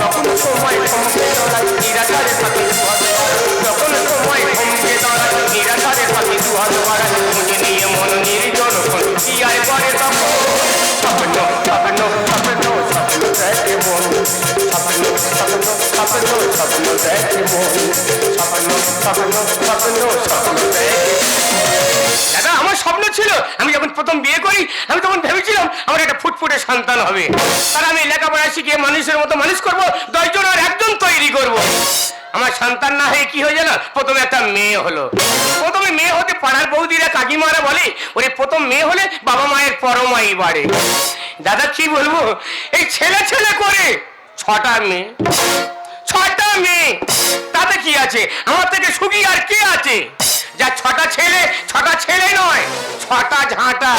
যখন যখন সময় থমকে দাঁড়ায় নিরাকারে দাদা, আমার স্বপ্ন ছিল, আমি যখন প্রথম বিয়ে করি, আমি তখন ভেবেছিলাম আমার একটা ফুটফুটে সন্তান হবে। তার আমি লেখাপড়া শিখিয়ে মানুষের মতো মানুষ করব দশজন আর একজন তৈরি করব। আমার সন্তান না হয়ে কি হয়ে জানো প্রথমে একটা মেয়ে হলো। প্রথমে মেয়ে হতে পাড়ার বৌদিরা কাকিমারা বলে, ওরে, প্রথম মেয়ে হলে বাবা মায়ের পরমাই বাড়ে। দাদা, কি বলব? এই ছেলে ছেলে করে, ছটা মেয়ে ছটা মেয়ে, তাতে কি আছে? আমার থেকে সুখী আর কে আছে? যা ছটা ছেলে ছটা ছেলে নয়, ছটা ঝাঁটা।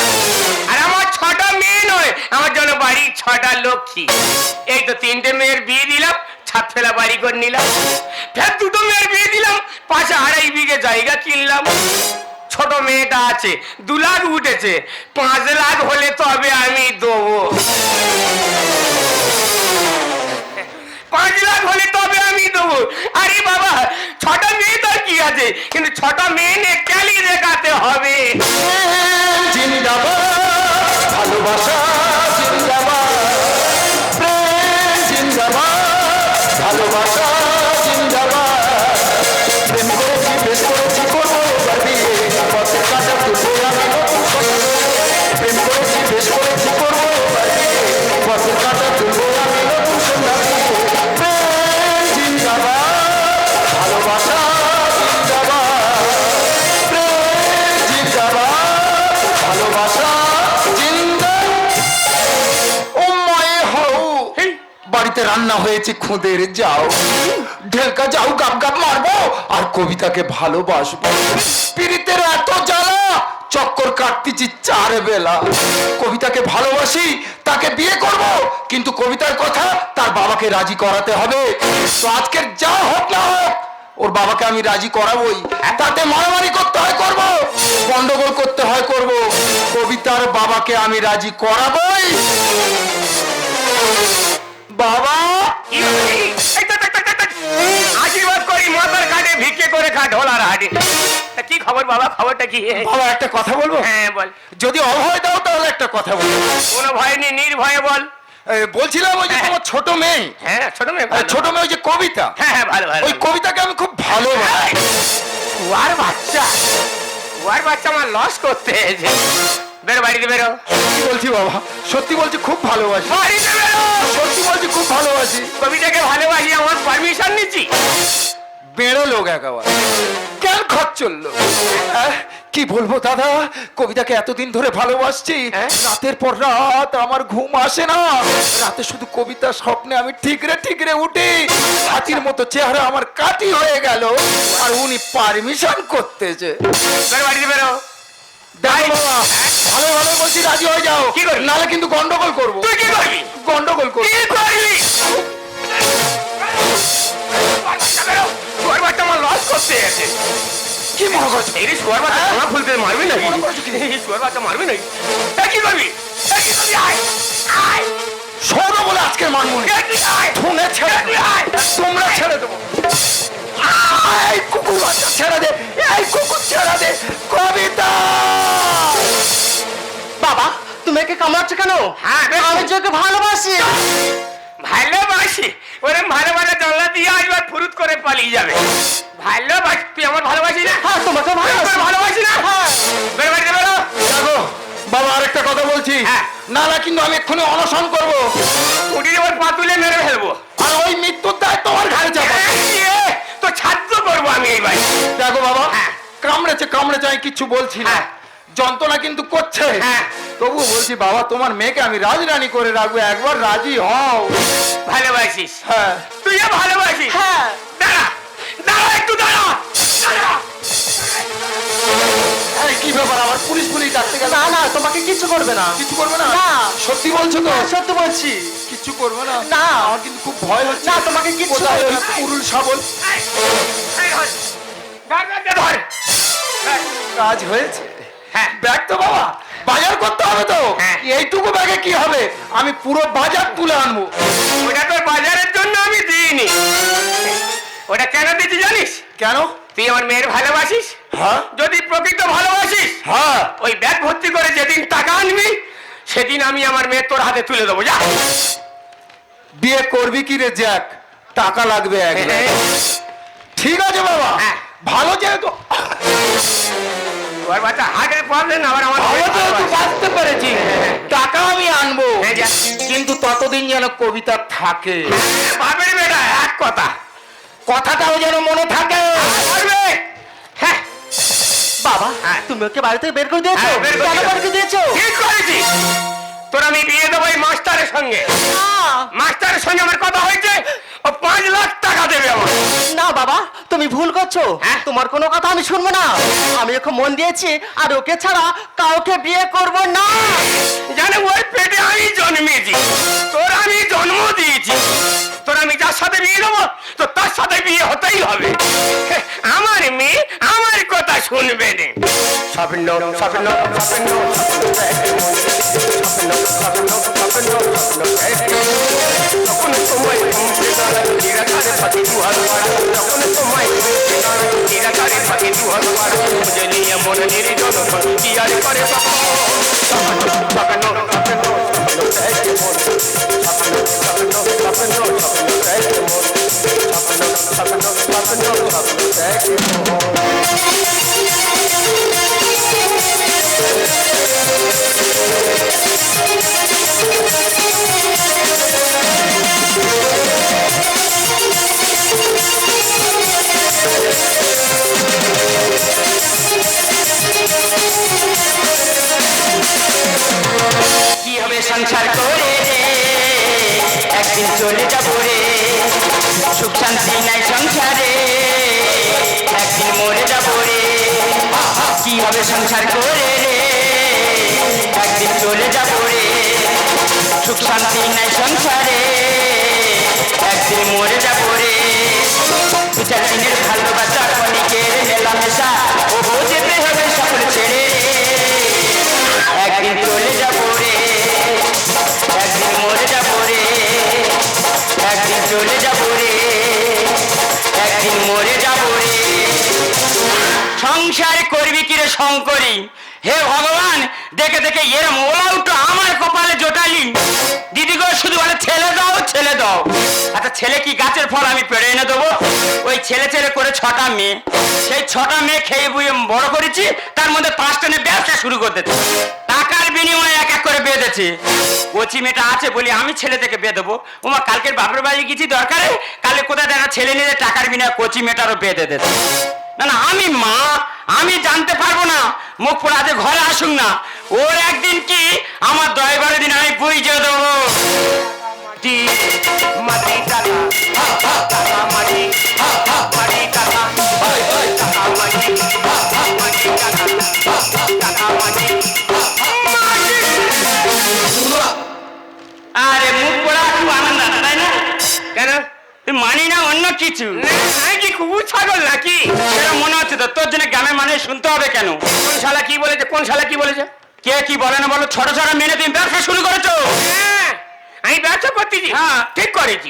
আর আমার ছটা মেয়ে নয়, আমার জন্য বাড়ি ছটা লক্ষ্মী। এই তো তিনটে মেয়ের বিয়ে দিলাম ছাদ ফেলা বাড়ি করে নিলাম। ফের দুটো মেয়ের বিয়ে দিলাম, পাশে আড়াই বিঘে জায়গা কিনলাম। ছোট মেয়েটা আছে, দু লাখ উঠেছে, পাঁচ লাখ হলে তবে আমি আছে কিন্তু ছটা মেয়ে নিয়ে ক্যালি বাড়িতে রান্না হয়েছে, খুদের যাও ঢেলকা যাও গাপ গাপ মারবো, আর কবিতাকে ভালোবাসবো। পীড়িতের এত জ্বালা, চক্কর কাটতেছি চার বেলা। কবিতাকে ভালোবাসি, তাকে বিয়ে করব, কিন্তু কবিতার কথা তার বাবাকে রাজি করাতে হবে। তো আজকের যা হোক না হোক, ওর বাবাকে আমি রাজি করাবোই। তাতে মারামারি করতে হয়, করব। গন্ডগোল করতে হয়, করব। কবিতার বাবাকে আমি রাজি করাবোই। বাবা। আশীর্বাদ করি মাতার কাটে ভিক্ষে করে খা ঢোলার হাটে। কি খবর বাবা? খবরটা কি? বাবা একটা কথা বলব? হ্যাঁ বল। যদি অভয় দাও তাহলে একটা কথা বলব। কোনো ভয় নেই নির্ভয়ে বল। বলছিলাম ওই যে হ্যাঁ। তোমার ছোট মেয়ে। হ্যাঁ ছোট মেয়ে ছোট মেয়ে ওই যে কবিতা। হ্যাঁ হ্যাঁ ভালো ভালো। ওই কবিতাকে আমি খুব ভালোবাসি। ওয়ার বাচ্চা। ওয়ার বাচ্চা আমার লস করতে বেরো বাড়িতে বেরো। কি বলছি বাবা সত্যি বলছি খুব ভালোবাসি। বাড়িতে বেরো। সত্যি বলছি খুব ভালোবাসি। কবিতাকে ভালোবাসি আমার পারমিশন নিচ্ছি। বেড়ো লোক একেবারে। কেন খরচ চলল আহ, কি বলব দাদা? কবিতাকে এতদিন ধরে ভালোবাসছি। হ্যাঁ? রাতের পর রাত আমার ঘুম আসে না। রাতে শুধু কবিতা স্বপ্নে আমি ঠিকরে ঠিকরে উঠি। হাতির মতো চেহারা আমার কাটি হয়ে গেল। আর উনি পারমিশন করতেছে। বেরো বাড়িতে বেরো। দেখো বাবা ভালো ভালো বলছি রাজি হয়ে যাও। কি করবি? কিন্তু গন্ডগোল করব। তুই কি করবি? গন্ডগোল করব। কি করবি? বেরো ওয়ার বাচ্চা আমার লস করতে এসেছে। কি মনে করছ এই বাচ্চা খুলতে মারবি নাকি? বাচ্চা মারবি নাকি? এ কি করবি? কি করবি? আয় আয়। সৌর বলে আজকে মানমুনি এ ফোনে ছেড়ে কি তোমরা ছেড়ে দেবো। এই কুকুর বাচ্চা ছেড়ে দে। এই কুকুর ছেড়ে দে। কবিতা! বাবা তুমি একে কামড়াচ্ছ কেন? হ্যাঁ। আমি ওকে ভালোবাসি। ভালোবাসি? ওরে ভালোবাসা জানলা দিয়ে আসবার ফুরুত করে পালিয়ে যাবে। ভালোবাসি তুই আমার ভালোবাসি না? হ্যাঁ তোমাকে ভালোবাসি। ভালোবাসি না? হ্যাঁ। বেরো বাড়িতে বেরো। দেখো বাবা আরেকটা কথা বলছি। হ্যাঁ। না না কিন্তু আমি এক্ষুনি অনশন করব। এবার পা তুলে মেরে ফেলব। আর ওই মৃত্যুর দায় তোমার ঘাড়ে চাপা। তো ছাত্র করব আমি এই বাড়ি দেখো বাবা হ্যাঁ। কামড়েছে কামড়েছে আমি কিচ্ছু বলছি না। হ্যাঁ। যন্ত্রণা কিন্তু করছে। হ্যাঁ। তবু বলছি বাবা তোমার মেয়েকে আমি রাজরানী করে রাখব একবার রাজি হও। ভালোবাসিস? হ্যাঁ। তুইও ভালোবাসিস? হ্যাঁ। দাঁড়া দাঁড়া একটু দাঁড়া দাঁড়া। এই কি ব্যাপার? আবার পুলিশ পুলিশ ডাকতে গেল? না না তোমাকে কিচ্ছু করবে না। কিছু করবে না? না। সত্যি বলছো তো? সত্যি বলছি। কিছু করবে না? না। আমার কিন্তু খুব ভয় হচ্ছে। না, তোমাকে কোথায় ওই। পুরুল শাবল। ধর। কাজ হয়েছে। হ্যাঁ। ব্যাগ তো বাবা বাজার করতে হবে তো। হ্যাঁ। এইটুকু ব্যাগে কি হবে? আমি পুরো বাজার তুলে আনব। ওটা তোর বাজারের জন্য আমি দিইনি। ওটা কেন দিচ্ছি জানিস? কেন? তুই আমার মেয়ের ভালোবাসিস? হ্যাঁ। যদি প্রকৃত ভালোবাসিস হ্যাঁ। ওই ব্যাগ ভর্তি করে যেদিন টাকা আনবি সেদিন আমি আমার মেয়ে তোর হাতে তুলে দেবো যা। বিয়ে করবি কি রে জ্যাক? টাকা লাগবে এক ঠিক আছে বাবা। হ্যাঁ। ভালো যেহেতু ওর বাচ্চা হার্টের প্রবলেম আবার আমার ভালো যেহেতু বাঁচতে পেরেছি টাকা আমি আনব। হ্যাঁ, কিন্তু ততদিন যেন কবিতা থাকে। বেটা এক কথা। কথাটাও যেন মনে থাকে। হ্যাঁ। বাবা হ্যাঁ। তুমি ওকে বাড়িতে থেকে বের করে দিয়েছ? হ্যাঁ, বের করে কেন বের করে দিয়েছ? ঠিক করেছি তোর আমি বিয়ে দেবো এই মাস্টারের সঙ্গে। মাস্টারের সঙ্গে আমার কথা হয়েছে। পাঁচ লাখ টাকা দেবে আমার না বাবা তুমি ভুল করছ। হ্যাঁ? তোমার কোনো কথা আমি শুনব না। আমি ওকে মন দিয়েছি আর ওকে ছাড়া কাউকে বিয়ে করব না। জানে ওই পেটে আমি জন্মেছি। তোর আমি জন্ম দিয়েছি। তোর আমি যার সাথে বিয়ে দেবো তো তার সাথে বিয়ে হতেই হবে। আমার মেয়ে আমার কথা শুনবে না। স্বপ্ন স্বপ্ন স্বপ্ন। যখন সময় কমতে দাঁড়ায় নিরাকারে থাকি তুহার পারে যখন তোমায় পেয়েছি গান নিরাকারে থাকি তুহার পারে বুঝে নিয়ে মন নির্জন কি আর করে হবে সংসার করে। রে একদিন চলে যাব রে। সুখ শান্তি নাই সংসারে। একদিন মরে যাব জোটালি দিদি গো, শুধু বলে, ছেলে দাও ছেলে দাও। আচ্ছা ছেলে কি গাছের ফল আমি পেড়ে এনে দেবো? ওই ছেলে ছেলে করে ছটা মেয়ে। সেই ছটা মেয়ে খেয়ে বুয়ে বড় করেছি, তার মধ্যে পাঁচটা নিয়ে ব্যবসা শুরু করতেছে টাকার বিনিময়ে এক এক করে বেঁধেছে কচি মেয়েটা আছে বলি আমি ছেলে থেকে বেঁধেবো ওমা কালকের বাপের বাড়ি গেছি দরকারে কালে কোথায় দেখা ছেলে নিয়ে টাকার বিনিময়ে কচি মেয়েটারও বেঁধে দিয়েছে। না না, আমি মা, আমি জানতে পারব না। মুখ পড়ে আজ ঘরে আসুক না। ওর একদিন কি? আমার দয়বারে দিন আমি বুঝে দেবো। মাটি মাটি টাকা টাকা মাটি আরে মুখ পড়া খুব আনন্দ, তাই না? কেন? তুই মানি না অন্য কিছু? কি কুকুর ছাগল নাকি? মনে হচ্ছে তো তোর জন্য গ্রামের মানুষ শুনতে হবে কেন? কোন শালা কি বলেছে? কোন শালা কি বলেছে? কে কি বলে না বলো? ছোট ছোট মেনে তুমি ব্যবসা শুরু করেছ। হ্যাঁ, আমি ব্যবসা করতেছি হ্যাঁ। ঠিক করেছি।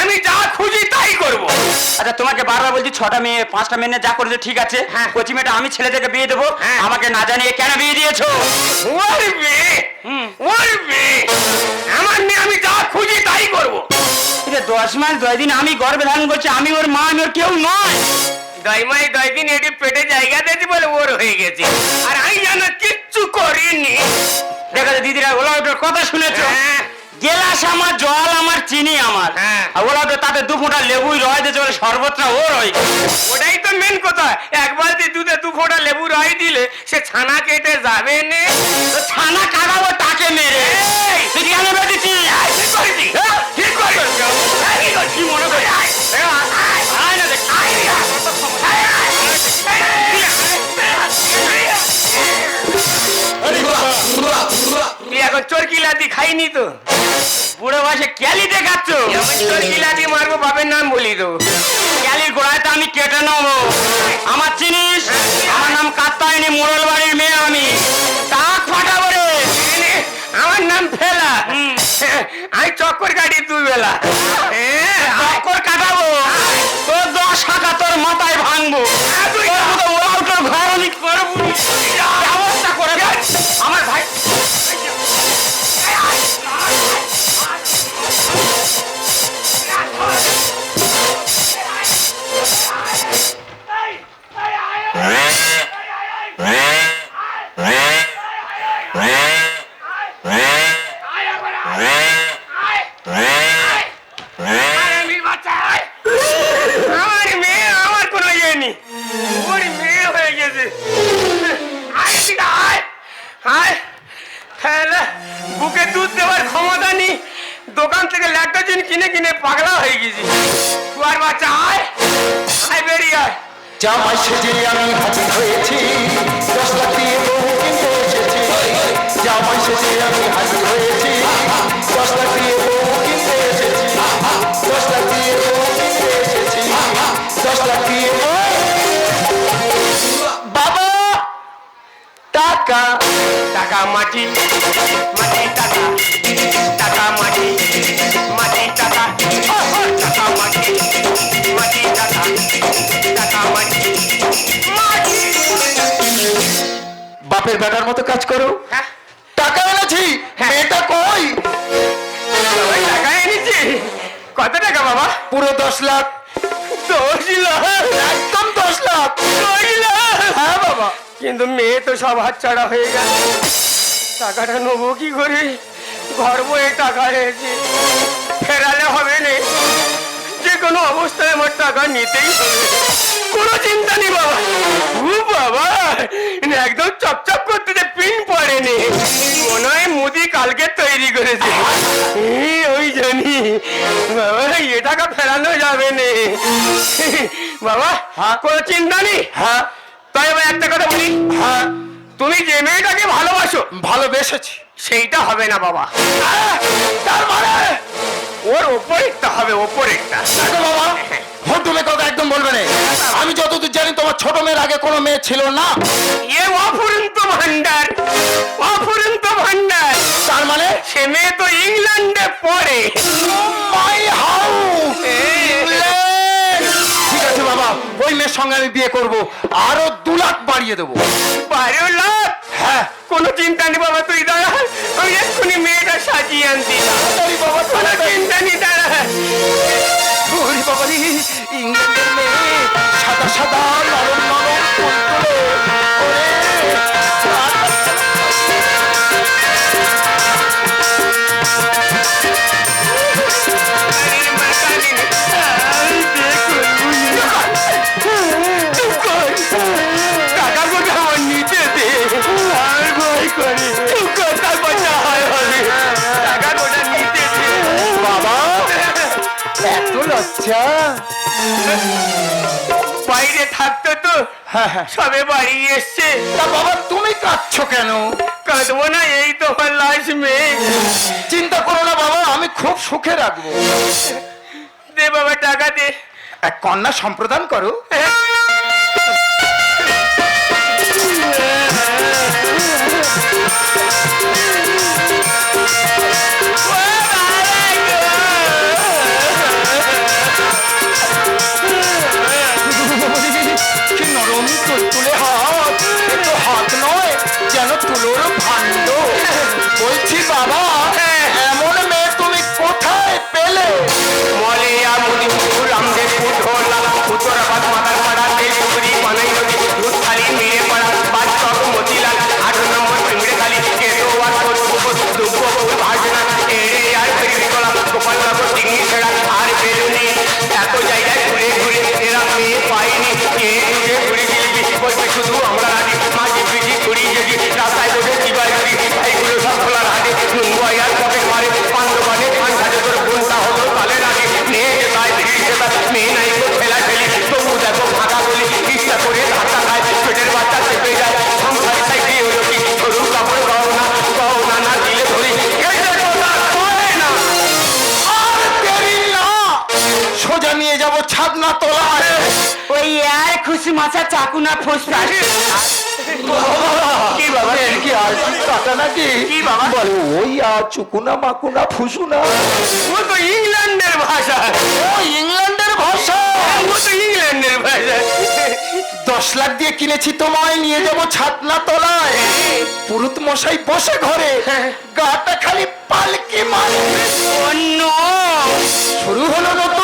আমি যা খুঁজি তাই করব। আচ্ছা তোমাকে বারবার বলছি ছটা মেয়ে পাঁচটা মেয়ে যা করেছ ঠিক আছে? হ্যাঁ। কচি মেয়েটা আমি ছেলে থেকে বিয়ে দেবো। হ্যাঁ। আমাকে না জানিয়ে কেন বিয়ে দিয়েছ? ওর মেয়ে। ওর মেয়ে। আমার মেয়ে আমি যা খুঁজি তাই করব। দশ মাস দশ দিন আমি গর্ভে ধারণ করছি আমি ওর মা আমি ওর কেউ নয়। দই মাই দই দিন এটি পেটে জায়গা দিয়েছি বলে ওর হয়ে গেছে। আর আমি যেন কিচ্ছু করিনি। দেখা যায় দিদিরা ওলা ওটার কথা শুনেছ? হ্যাঁ। গেলাস আমার জল আমার চিনি আমার। হ্যাঁ। আর ওলা তো তাতে দু ফোঁটা লেবুই রয় দিয়েছে বলে সর্বত্র ওর হয়ে ওটাই তো মেন কথা। এক বালতি দুধে দু ফোঁটা লেবু রয় দিলে সে ছানা কেটে যাবে নে। যাইনি তো। বুড়ো বয়সে ক্যালি দেখাচ্ছ? গিলাটি মারবো বাপের নাম বলি তো। ক্যালির গোড়ায় তো আমি কেটে নেব। আমার চিনিস? আমার নাম কাত্তায়নি মোড়ল বাড়ির মেয়ে আমি। টাক ফাটাবো রে। আমার নাম ফেলা। আমি চক্কর কাটি দুই বেলা। চক্কর কাটাবো। তোর দশ টাকা তোর মাথায় ভাঙবো। তোর ঘর আমি করব। আমি হাজির হয়েছি দশ লাখ দিয়ে বহু কিনতে এসেছি দশ লাখ দিয়ে বহু কিনতে এসেছি দশ লাখ দিয়ে বাবা টাকা। টাকা মাটি মাটি টাকা। টাকা মাটি মাটি টাকা। টাকা মাটি মাটি টাকা। টাকা মাটি মাটি। বাপের বেটার মতো কাজ করো। হ্যাঁ। টাকা এনেছি? মেয়েটা কই? টাকা এনেছি। কত টাকা বাবা? পুরো দশ লাখ। দশ লাখ। একদম দশ লাখ। দশ লাখ। হ্যাঁ বাবা। কিন্তু মেয়ে তো সব হাতছাড়া হয়ে গেল। টাকাটা নেব কি করে? ঘর বয়ে টাকা হয়েছে ফেরালে হবে না। যে কোনো অবস্থায় আমার টাকা নিতেই হবে। কোনো চিন্তা নেই বাবা। ও বাবা একদম চপচপ করতে যে পিন পড়েনি। মনে হয় মুদি কালকে তৈরি করেছে। ওই জানি। বাবা এ টাকা ফেরানো যাবে না। বাবা কোনো চিন্তা নেই? হ্যাঁ। তাই এবার একটা কথা বলি। হ্যাঁ। তুমি যে মেয়েটাকে ভালোবাসো ভালোবেসেছি। সেইটা হবে না বাবা। তার মানে? ওর ওপরেরটা হবে ওপরেরটা দেখো বাবা হোটেলে কথা একদম বলবে না। আমি যতদূর জানি তোমার ছোট মেয়ের আগে কোনো মেয়ে ছিল না। এ অফুরন্ত ভান্ডার অফুরন্ত ভান্ডার তার মানে? সে মেয়ে তো ইংল্যান্ডে পড়ে। মাই হাউস ঠিক আছে বাবা ওই মেয়ের সঙ্গে আমি বিয়ে করব। আরও দু লাখ বাড়িয়ে দেবো। বারো লাখ? হ্যাঁ কোনো চিন্তা নেই বাবা তুই দাঁড়া আমি এক্ষুনি মেয়েটা সাজিয়ে তাড়াতাড়ি বাবা কোনো। চিন্তা নেই দাঁড়া। বাবা ইংল্যান্ডের মেয়ে সাদা সাদা নরম নরম তুলতুলে লজ্জা বাইরে থাকতো তো হ্যাঁ হ্যাঁ। সবে বাড়ি এসছে। তা বাবা তুমি কাঁদছো কেন? কাঁদবো না এই লাশ মেয়ে। চিন্তা করো না বাবা আমি খুব সুখে রাখব। দে বাবা টাকা দে। এক কন্যা সম্প্রদান করো। কি নিয়ে যাব ছাদনা ওই আর খুশি মাছা চাকু না ফুসফাস কি বাবা এর কি আর টাকা নাকি? কি বাবা? বলে ওই আর চুকুনা মাকুনা ফুসুনা ও তো ইংল্যান্ডের ভাষা। ও ইংল্যান্ডের ভাষা। ও তো ইংল্যান্ডের ভাষা। দশ লাখ দিয়ে কিনেছি তোমায় নিয়ে যাব ছাদনা তলায়। পুরুত মশাই বসে ঘরে গাটা খালি পালকি মারে অন্য। শুরু হলো নতুন জীবন এ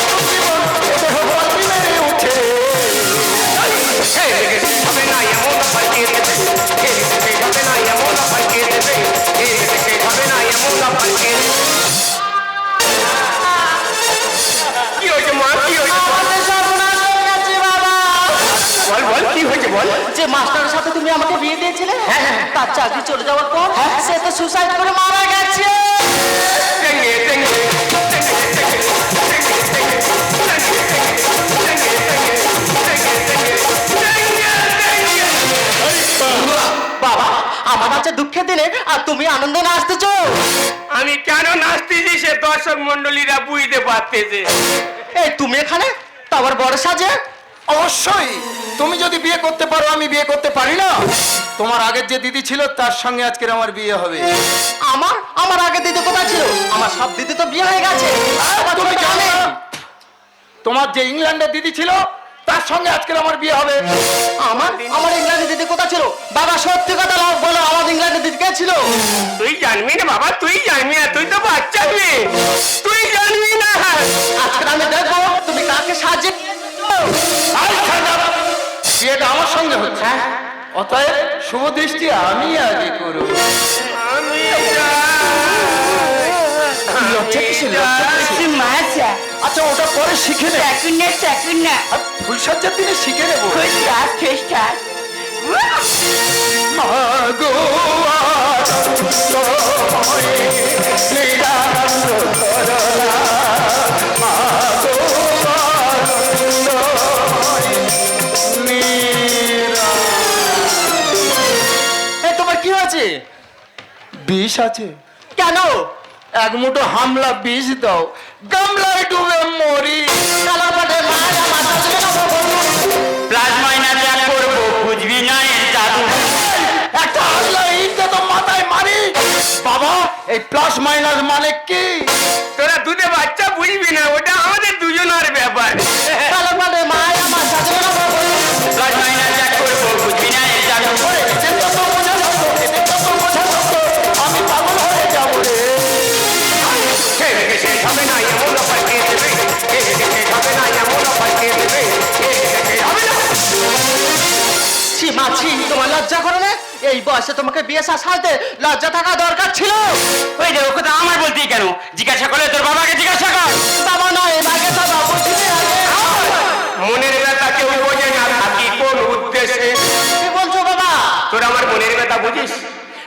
বল। যে মাস্টারের সাথে তুমি আমাকে বিয়ে দিয়েছিলে? তার চাকরি চলে যাওয়ার পর সে তো সুসাইড করে মারা গেছে। বাবা আমার আছে দুঃখের দিনে আর তুমি আনন্দে নাচতেছো। আমি কেন নাচতেছি সে দর্শক মন্ডলীরা বুঝতে পারতেছে। এই তুমি এখানে? তো আবার বড় সাজে? অবশ্যই। তুমি যদি বিয়ে করতে পারো আমি বিয়ে করতে পারি না? তোমার আগের যে দিদি ছিল তার সঙ্গে আজকের আমার বিয়ে হবে। আমার? আমার আগে দিদি কোথায় ছিল? আমার সব দিদি তো বিয়ে হয়ে গেছে। তুমি জানো না? তোমার যে ইংল্যান্ডের দিদি ছিল তার সঙ্গে আজকের আমার বিয়ে হবে। আমার? আমার ইংল্যান্ডের দিদি কোথায় ছিল? বাবা সত্যি কথা বলো আমার ইংল্যান্ডের দিদি কে ছিল? তুই জানবি না বাবা তুই জানবি না তুই হচ্ছে অতএব শুভ দৃষ্টি আমি আগে করব। আচ্ছা ওটা পরে শিখে নে। ফুলসজ্জার দিনে শিখে নেব। মাগো আনন্দময় বিষ আছে। কেন? এক মুঠো হামলা বিষ দাও। গামলায় ডুবে মরি। কালার পাটে মায়া মাথা ছিল না বাবা। করব বুঝবি না জাদু। একটা হামলা ইটে তো মাথায় মারি। বাবা এই প্লাস মাইনাস মানে কি? তোরা দুধে বাচ্চা বুঝবি না ওটা আমাদের দুজনের ব্যাপার। ছি তোমার লজ্জা করে না? এই বয়সে তোমাকে বিয়ে সাজতে লজ্জা থাকা দরকার ছিল। ওই রে ও কথা আমার বলতেই কেন? জিজ্ঞাসা করলে তোর বাবাকে জিজ্ঞাসা কর। বাবা নয় মাকে তো বাবু মনের ব্যথা কেউ বোঝে না থাকি কোন উদ্দেশ্যে? কি বলছো বাবা? তোরা আমার মনের ব্যথা বুঝিস?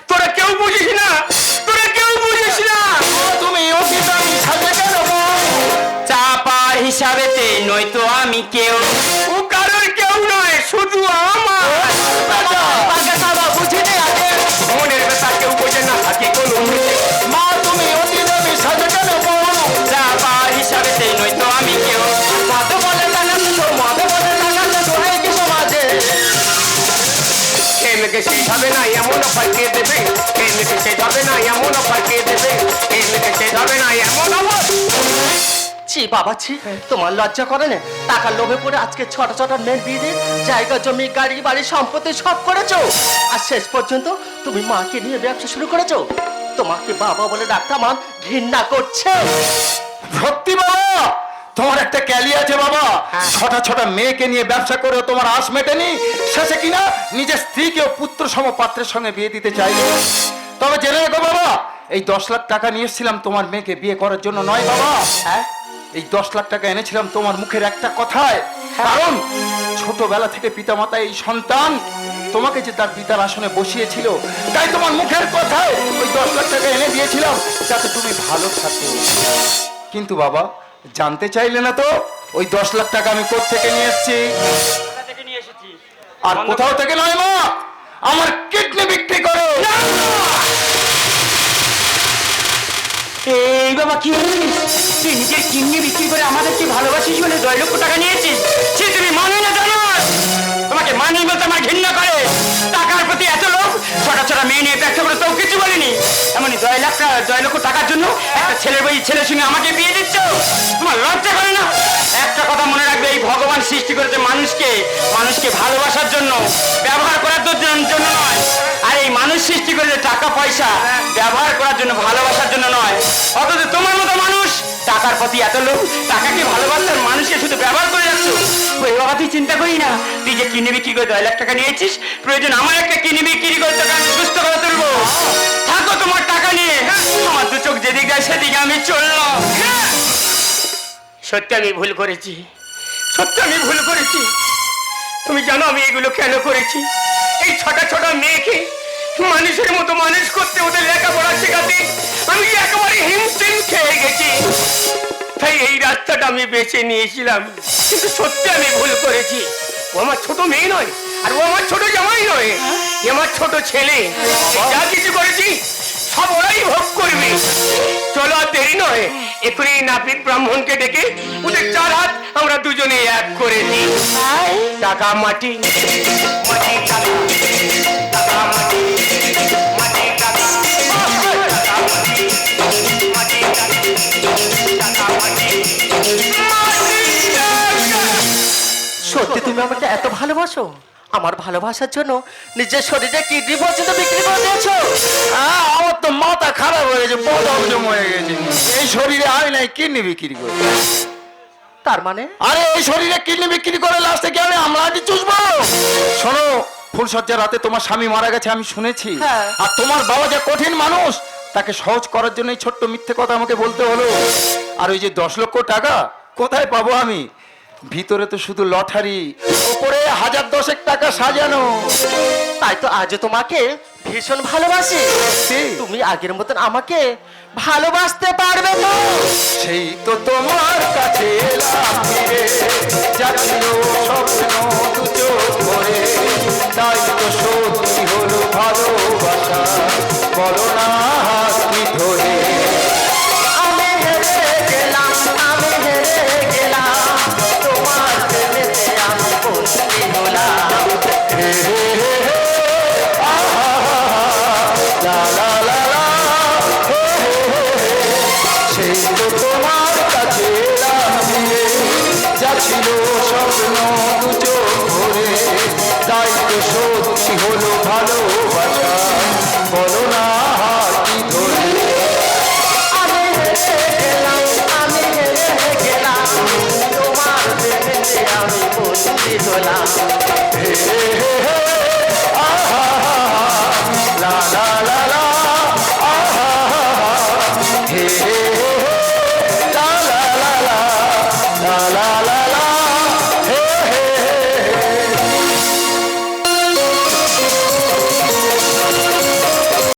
তোরা কেউ বুঝিস না তোরা কেউ বুঝিস না। তুমি অতি দামি সাজে কেন? চাপার হিসাবেতে নয়তো আমি কেউ। শেষ হবে না এমন অফার কে দেবে। খেয়ে মেখে শেষ হবে না এমন অফার কে দেবে। খেয়ে মেখে শেষ হবে না এমন অফার ছি বাবা ছি তোমার লজ্জা করে না? টাকার লোভে পড়ে আজকে ছোট ছোট মেয়ের বিয়ে দিয়ে জায়গা জমি গাড়ি বাড়ি সম্পত্তি সব করেছ। আর শেষ পর্যন্ত তুমি মাকে নিয়ে ব্যবসা শুরু করেছ। তোমাকে বাবা বলে ডাকতে আমার ঘৃণা করছে। সত্যি বাবা! তোমার একটা ক্যালি আছে বাবা। ছটা ছটা মেয়েকে নিয়ে ব্যবসা করে তোমার আশ মেটেনি? শেষে কিনা নিজের স্ত্রীকে পুত্র সম পাত্রের সঙ্গে বিয়ে দিতে চাইলে। তবে জেনে রেখো বাবা এই দশ লাখ টাকা নিয়ে এসেছিলাম তোমার মেয়েকে বিয়ে করার জন্য নয় বাবা। হ্যাঁ। এই দশ লাখ টাকা এনেছিলাম তোমার মুখের একটা কথায়। কারণ ছোটবেলা থেকে পিতামাতা এই সন্তান তোমাকে যে তার পিতার আসনে বসিয়েছিল তাই তোমার মুখের কথায় ওই দশ লাখ টাকা এনে দিয়েছিলাম যাতে তুমি ভালো থাকো। কিন্তু বাবা জানতে চাইলে না তো? ওই দশ লাখ টাকা আমি থেকে নিয়ে এসেছি? আর কোথাও থেকে নয় মা! আমার কিডনি বিক্রি করো! এই বাবা কি তুই নিজের কিডনি বিক্রি করে আমাদেরকে ভালোবাসিস বলে দশ লক্ষ টাকা নিয়েছিস সে তুমি মানো না! জানো তোমাকে মানি বলতে আমার ঘৃণা করে। টাকার প্রতি ছোট ছটা মেয়ে নিয়ে ব্যবসা করে তো কিছু বলিনি। এমনই দশ লাখ দশ লক্ষ টাকার জন্য একটা ছেলের বই ছেলের সঙ্গে আমাকে বিয়ে দিচ্ছ? তোমার লজ্জা করে না? একটা কথা মনে রাখবে, এই ভগবান সৃষ্টি করেছে মানুষকে মানুষকে ভালোবাসার জন্য, ব্যবহার করার জন্য নয়। আর এই মানুষ সৃষ্টি করেছে টাকা, পয়সা, ব্যবহার করার জন্য, ভালোবাসার জন্য নয়। অথচ টাকার এত লোক টাকাকে ভালোবাসার মানুষকে শুধু ব্যবহার করে যাচ্ছ? ওই বাবা তুই চিন্তা করি না। তুই যে কিনে বিক্রি করে দশ লাখ টাকা নিয়েছিস, প্রয়োজন আমার একটা কিনে বিক্রি করে আমি সুস্থ করে তুলবো। থাকো তোমার টাকা নিয়ে। আমার দু চোখ যেদিকে যায় সেদিকে আমি চললাম। সত্যি আমি ভুল করেছি। সত্যি আমি ভুল করেছি। তুমি জানো আমি এগুলো কেন করেছি? এই ছোট ছোট মেয়েকে মানুষের মতো মানুষ করতে ওদের লেখাপড়া শেখাতে। আমি একেবারে হিমশিম খেয়ে গেছি? তাই এই রাস্তাটা আমি বেছে নিয়েছিলাম। কিন্তু সত্যি আমি ভুল করেছি। ও আমার ছোট মেয়ে নয় আর ও আমার ছোট জামাই নয় এ আমার ছোট ছেলে। যা কিছু করেছি সব ওরাই ভোগ করবে। চলো আর দেরি নয় এখনই নাপিত ব্রাহ্মণকে ডেকে ওদের চার হাত আমরা দুজনে এক করে দিই। টাকা মাটি। সত্যি তুমি আমাকে এত ভালোবাসো? আমার ভালোবাসার জন্য নিজের শরীরে কিডনি পর্যন্ত বিক্রি করে দিয়েছ? আমার তো মাথা খারাপ হয়ে গেছে বদ হজম হয়ে গেছে। এই শরীরে হয় নাই কিডনি বিক্রি করে। তার মানে? আরে এই শরীরে কিডনি বিক্রি করে লাস্টে কি আমি আমলাটি চুষবো? শোনো ফুলসজ্জার রাতে তোমার স্বামী মারা গেছে আমি শুনেছি। হ্যাঁ। আর তোমার বাবা যে কঠিন মানুষ তাকে সহজ করার জন্য এই ছোট্ট মিথ্যে কথা আমাকে বলতে হলো। আর ওই যে দশ লক্ষ টাকা কোথায় পাবো আমি? ভিতরে তো শুধু লটারি ওপরে হাজার দশেক টাকা সাজানো। তাই তো আজও তোমাকে ভীষণ ভালোবাসি। তুমি আগের মতন আমাকে ভালোবাসতে পারবে না। সেই তো তোমার কাছে এলাম ফিরে যাচ্ছিল স্বপ্ন দুটো ভরে তাই তো সত্যি হলো ভালোবাসা। বলো না